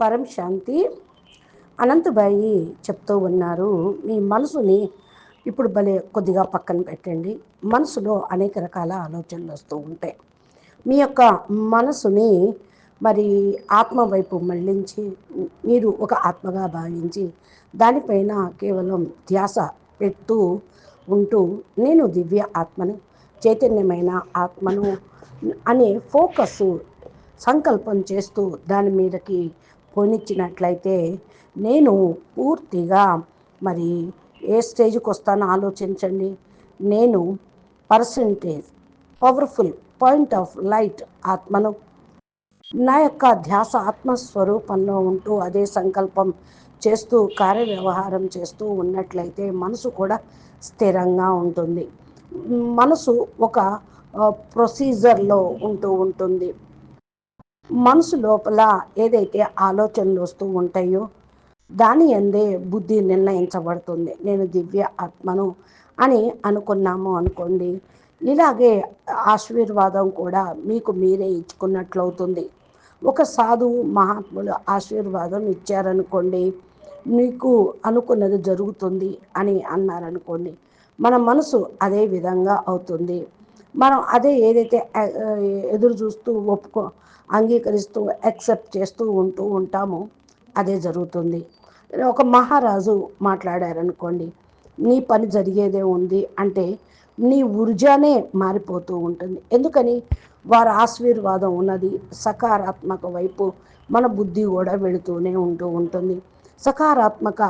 పరం శాంతి అనంతబాయి చెప్తూ ఉన్నారు. మీ మనసుని ఇప్పుడు భలే కొద్దిగా పక్కన పెట్టండి. మనసులో అనేక రకాల ఆలోచనలు వస్తూ ఉంటాయి. మీ యొక్క మనసుని మరి ఆత్మ వైపు మళ్ళించి మీరు ఒక ఆత్మగా భావించి దానిపైన కేవలం ధ్యాస పెడుతూ ఉంటూ నేను దివ్య ఆత్మను చైతన్యమైన ఆత్మను అనే ఫోకస్ సంకల్పం చేస్తూ దాని మీదకి పోనిచ్చినట్లయితే నేను పూర్తిగా మరి ఏ స్టేజ్కి వస్తానో ఆలోచించండి. నేను percentage powerful point of light ఆత్మను నా యొక్క ధ్యాస ఆత్మస్వరూపంలో ఉంటూ అదే సంకల్పం చేస్తూ కార్యవ్యవహారం చేస్తూ ఉన్నట్లయితే మనసు కూడా స్థిరంగా ఉంటుంది. మనసు ఒక ప్రొసీజర్లో ఉంటూ ఉంటుంది. మనసు లోపల ఏదైతే ఆలోచనలు వస్తూ ఉంటాయో దాని అందే బుద్ధి నిర్ణయించబడుతుంది. నేను దివ్య ఆత్మను అని అనుకున్నాము అనుకోండి ఇలాగే ఆశీర్వాదం కూడా మీకు మీరే ఇచ్చుకున్నట్లవుతుంది. ఒక సాధువు మహాత్ములు ఆశీర్వాదం ఇచ్చారనుకోండి మీకు అనుకున్నది జరుగుతుంది అని అన్నారనుకోండి మన మనసు అదే విధంగా అవుతుంది. మనం అదే ఏదైతే ఎదురు చూస్తూ ఒప్పుకో అంగీకరిస్తూ యాక్సెప్ట్ చేస్తూ ఉంటూ ఉంటామో అదే జరుగుతుంది. ఒక మహారాజు మాట్లాడారనుకోండి నీ పని జరిగేదే ఉంది అంటే నీ ఊర్జానే మారిపోతూ ఉంటుంది. ఎందుకని? వారి ఆశీర్వాదం ఉన్నది సకారాత్మక వైపు మన బుద్ధి కూడా వెళుతూనే ఉంటూ ఉంటుంది. సకారాత్మక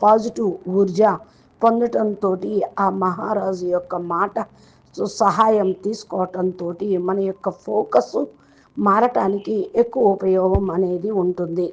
పాజిటివ్ ఊర్జా పొందటంతో ఆ మహారాజు యొక్క మాట సహాయం తీసుకోవటంతో మన యొక్క ఫోకస్ మారటానికి ఎక్కువ ఉపయోగం అనేది ఉంటుంది.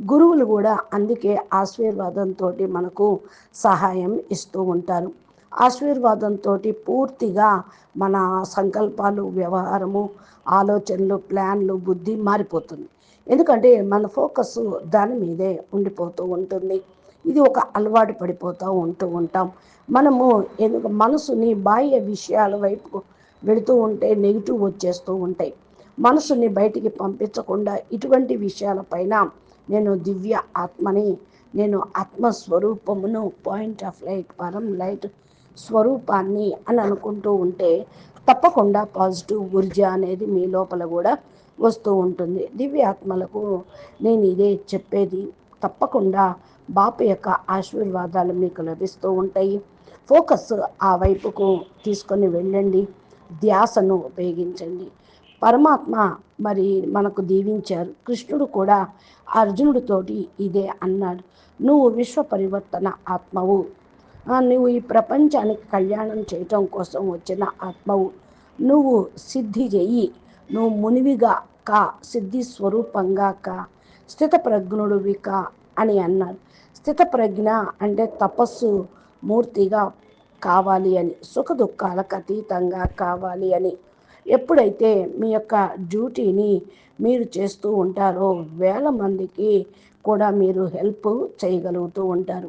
గురువులు కూడా అందుకే ఆశీర్వాదంతో మనకు సహాయం ఇస్తూ ఉంటారు. ఆశీర్వాదంతో పూర్తిగా మన సంకల్పాలు వ్యవహారము ఆలోచనలు ప్లాన్లు బుద్ధి మారిపోతుంది. ఎందుకంటే మన ఫోకస్ దాని మీదే ఉండిపోతూ ఉంటుంది. ఇది ఒక అలవాటు పడిపోతూ ఉంటూ ఉంటాం. మనము ఎందుకు మనసుని బాహ్య విషయాల వైపు వెళుతూ ఉంటే నెగిటివ్ వచ్చేస్తూ ఉంటాయి. మనసుని బయటికి పంపించకుండా ఇటువంటి విషయాలపైన నేను దివ్య ఆత్మని నేను ఆత్మస్వరూపమును పాయింట్ ఆఫ్ లైట్ పరం లైట్ స్వరూపాన్ని అని అనుకుంటూ ఉంటే తప్పకుండా పాజిటివ్ ఊర్జ అనేది మీ లోపల కూడా వస్తూ ఉంటుంది. దివ్యాత్మలకు నేను ఇదే చెప్పేది. తప్పకుండా బాపు యొక్క ఆశీర్వాదాలు మీకు లభిస్తూ ఉంటాయి. ఫోకస్ ఆ వైపుకు తీసుకొని వెళ్ళండి. ధ్యాసను ఉపయోగించండి. పరమాత్మ మరి మనకు దీవించారు. కృష్ణుడు కూడా అర్జునుడితోటి ఇదే అన్నాడు. నువ్వు విశ్వ పరివర్తన ఆత్మవు నువ్వు ఈ ప్రపంచానికి కళ్యాణం చేయటం కోసం వచ్చిన ఆత్మవు. నువ్వు సిద్ధి చెయ్యి నువ్వు మునివిగా కా సిద్ధి స్వరూపంగా కా. స్థితప్రజ్ఞుడివి కా అని అన్నాడు. స్థితప్రజ్ఞ అంటే తపస్సు మూర్తిగా కావాలి అని సుఖ దుఃఖాలకు అతీతంగా కావాలి అని. ఎప్పుడైతే మీ యొక్క డ్యూటీని మీరు చేస్తూ ఉంటారో వేల మందికి కూడా మీరు హెల్ప్ చేయగలుగుతూ ఉంటారు.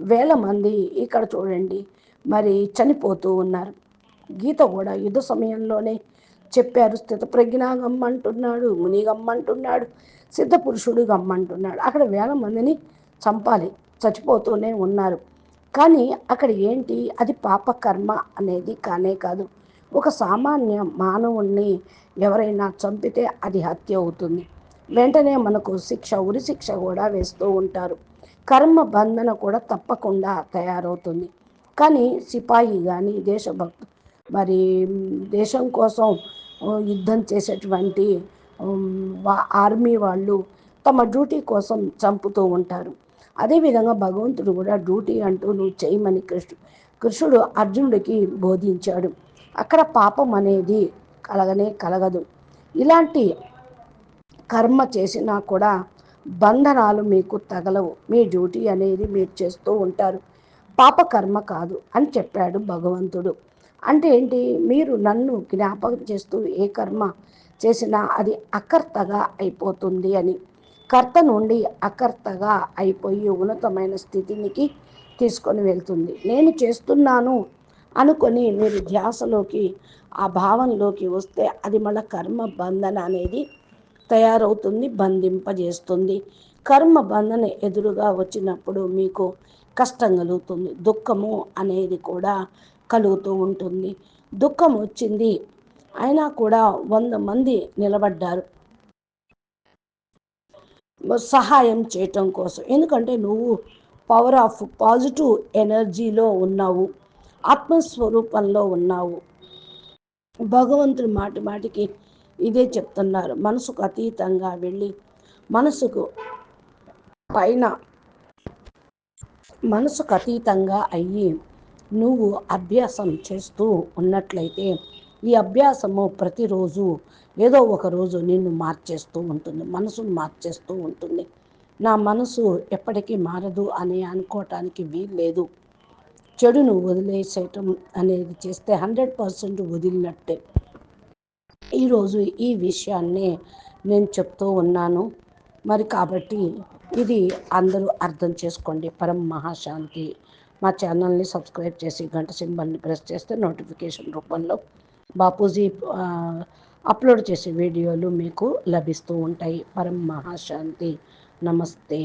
వేల మంది ఇక్కడ చూడండి మరి చనిపోతూ ఉన్నారు. గీత కూడా యుద్ధ సమయంలోనే చెప్పారు స్థిత ప్రజ్ఞ గమ్మంటున్నాడు ముని గమ్మంటున్నాడు సిద్ధ పురుషుడు గమ్మంటున్నాడు. అక్కడ వేల మందిని చంపాలి చచ్చిపోతూనే ఉన్నారు. కానీ అక్కడ ఏంటి? అది పాపకర్మ అనేది కానే కాదు. ఒక సామాన్య మానవుణ్ణి ఎవరైనా చంపితే అది హత్య అవుతుంది. వెంటనే మనకు శిక్ష ఉరి శిక్ష కూడా వేస్తూ ఉంటారు. కర్మ బంధన కూడా తప్పకుండా తయారవుతుంది. కానీ సిపాయి కానీ దేశభక్తు మరి దేశం కోసం యుద్ధం చేసేటువంటి ఆర్మీ వాళ్ళు తమ డ్యూటీ కోసం చంపుతూ ఉంటారు. అదేవిధంగా భగవంతుడు కూడా డ్యూటీ అంటూ నువ్వు చేయమని కృష్ణు కృష్ణుడు అర్జునుడికి బోధించాడు. అక్కడ పాపం అనేది కలగనే కలగదు. ఇలాంటి కర్మ చేసినా కూడా బంధనాలు మీకు తగలవు. మీ డ్యూటీ అనేది మీరు చేస్తూ ఉంటారు. పాపకర్మ కాదు అని చెప్పాడు భగవంతుడు. అంటే ఏంటి? మీరు నన్ను జ్ఞాపకం చేస్తూ ఏ కర్మ చేసినా అది అకర్తగా అయిపోతుంది అని. కర్త నుండి అకర్తగా అయిపోయి ఉన్నతమైన స్థితినికి తీసుకొని వెళ్తుంది. నేను చేస్తున్నాను అనుకొని మీరు ధ్యాసలోకి ఆ భావంలోకి వస్తే అది మళ్ళీ కర్మ బంధన అనేది తయారవుతుంది బంధింపజేస్తుంది. కర్మ బంధన ఎదురుగా వచ్చినప్పుడు మీకు కష్టం కలుగుతుంది దుఃఖము అనేది కూడా కలుగుతూ ఉంటుంది. దుఃఖం వచ్చింది అయినా కూడా వంద మంది నిలబడ్డారు. సహాయం చేయటం కోసం. ఎందుకంటే నువ్వు పవర్ ఆఫ్ పాజిటివ్ ఎనర్జీలో ఉన్నావు. ఆత్మస్వరూపంలో ఉన్నావు. భగవంతుడు మాటి మాటికి ఇదే చెప్తున్నారు. మనసుకు అతీతంగా వెళ్ళి మనసుకు పైన మనసుకు అతీతంగా అయ్యి నువ్వు అభ్యాసం చేస్తూ ఉన్నట్లయితే ఈ అభ్యాసము ప్రతిరోజు ఏదో ఒక రోజు నిన్ను మార్చేస్తూ ఉంటుంది మనసును మార్చేస్తూ ఉంటుంది. నా మనసు ఎప్పటికీ మారదు అని అనుకోవటానికి వీల్లేదు. చెడును వదిలేసేయటం అనేది చేస్తే హండ్రెడ్ పర్సెంట్ వదిలినట్టే. ఈరోజు ఈ విషయాన్నే నేను చెప్తూ ఉన్నాను. మరి కాబట్టి ఇది అందరూ అర్థం చేసుకోండి. పరం మహాశాంతి. మా ఛానల్ని సబ్స్క్రైబ్ చేసి గంట సింబల్ని ప్రెస్ చేస్తే నోటిఫికేషన్ రూపంలో బాపూజీ అప్లోడ్ చేసే వీడియోలు మీకు లభిస్తూ ఉంటాయి. పరం మహాశాంతి. నమస్తే.